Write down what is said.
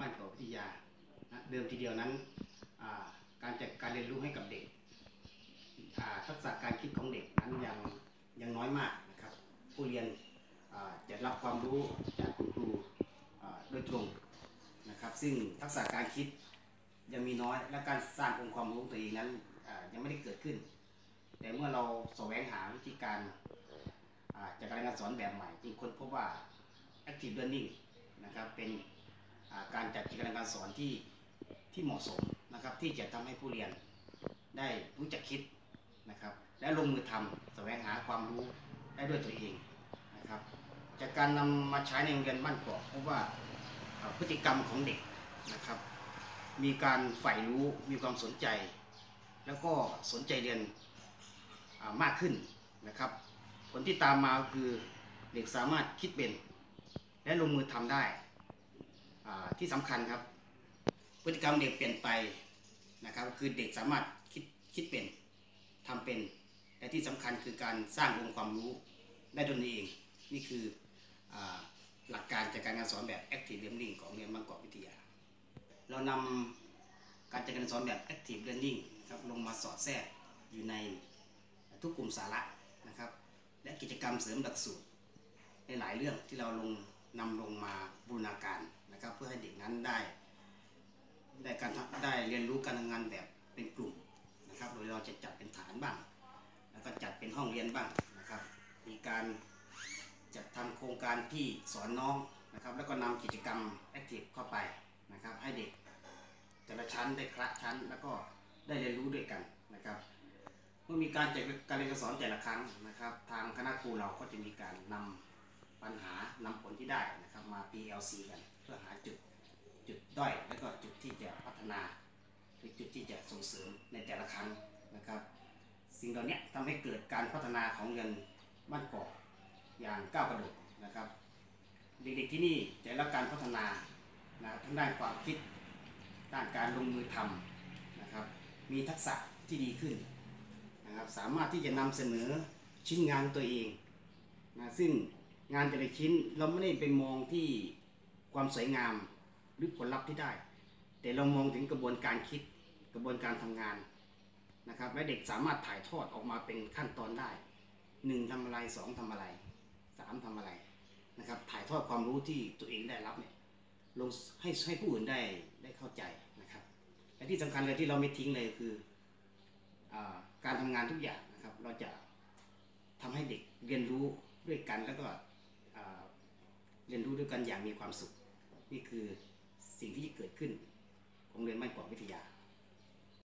บ้านเก่าะวิทยานะเดิมทีเดียวนั้นการจัดการเรียนรู้ให้กับเด็กทักษะการคิดของเด็กนั้นยังยังน้อยมากนะครับ ผู้เรียนจะรับความรู้จากคุณครูโดยตรงนะครับ ซึ่งทักษะการคิดยังมีน้อย และการสร้างองค์ความรู้ตัวเองนั้นยังไม่ได้เกิดขึ้น แต่เมื่อเราแสวงหาวิธีการจากการเรียนสอนแบบใหม่จึงค้นพบว่า active learning นะครับเป็น การจัดกิจกรรมการสอนที่ที่เหมาะสมนะครับ ที่จะทำให้ผู้เรียนได้รู้จักคิดนะครับ และลงมือทำแสวงหาความรู้ได้ด้วยตัวเองนะครับ จากการนำมาใช้ในโรงเรียนบ้านเกาะพบว่าพฤติกรรมของเด็กนะครับ มีการใฝ่รู้มีความสนใจ แล้วก็สนใจเรียนมากขึ้นนะครับ ผลที่ตามมาคือเด็กสามารถคิดเป็น และลงมือทำได้ ที่สำคัญครับ พฤติกรรมเด็กเปลี่ยนไปนะครับ คือเด็กสามารถคิดคิดเป็นทำเป็น และที่สำคัญคือการสร้างองค์ความรู้ได้ตนเอง นี่คืออหลักการจากการงานสอนแบบ active learning ของเรียนบางกอกวิทยา เรานำการจัดการสอนแบบ active learning ครับลงมาสอดแทรกอยู่ในทุกกลุ่มสาระนะครับ และกิจกรรมเสริมหลักสูตรในหลายเรื่องที่เราลง นำลงมาบูรณาการนะครับ เพื่อให้เด็กนั้นได้ได้การได้เรียนรู้การทำงานแบบเป็นกลุ่มนะครับ โดยเราจะจัดเป็นฐานบ้าง แล้วก็จัดเป็นห้องเรียนบ้างนะครับ มีการจัดทำโครงการที่สอนน้องนะครับ แล้วก็นำกิจกรรมแอคทีฟเข้าไปนะครับ ให้เด็กแต่ละชั้นได้คละชั้น แล้วก็ได้เรียนรู้ด้วยกันนะครับ เมื่อมีการจัดการเรียนการสอนแต่ละครั้งนะครับ ทางคณะครูเราก็จะมีการนำ ปัญหานำผลที่ได้นะครับมา PLC กันเพื่อหาจุดจุดด้อยและก็จุดที่จะพัฒนาหรือจุดที่จะส่งเสริมในแต่ละครั้งนะครับ สิ่งเหล่านี้ทำให้เกิดการพัฒนาของเรียนบ้านเกาะอย่างก้าวกระโดดนะครับ เด็กๆที่นี่จะรับการพัฒนานะทั้งด้านความคิดด้านการลงมือทำนะครับ มีทักษะที่ดีขึ้นนะครับ สามารถที่จะนำเสนอชิ้นงานตัวเองนะซึ่ง งานแต่ละชิ้นเราไม่ได้ไปมองที่ความสวยงามหรือผลลัพธ์ที่ได้ แต่เรามองถึงกระบวนการคิดกระบวนการทำงานนะครับและเด็กสามารถถ่ายทอดออกมาเป็นขั้นตอนได้หนึ่งทำอะไรสองทำอะไรสามทำอะไรนะครับถ่ายทอดความรู้ที่ตัวเองได้รับเนี่ยลงให้ให้ผู้อื่นได้ได้เข้าใจนะครับและที่สำคัญเลยที่เราไม่ทิ้งเลยคืออการทำงานทุกอย่างนะครับ เราจะทำให้เด็กเรียนรู้ด้วยกันแล้วก็อ่า เรียนรู้ด้วยกันอย่างมีความสุข นี่คือสิ่งที่เกิดขึ้นของเรียนไม่กว่าวิทยา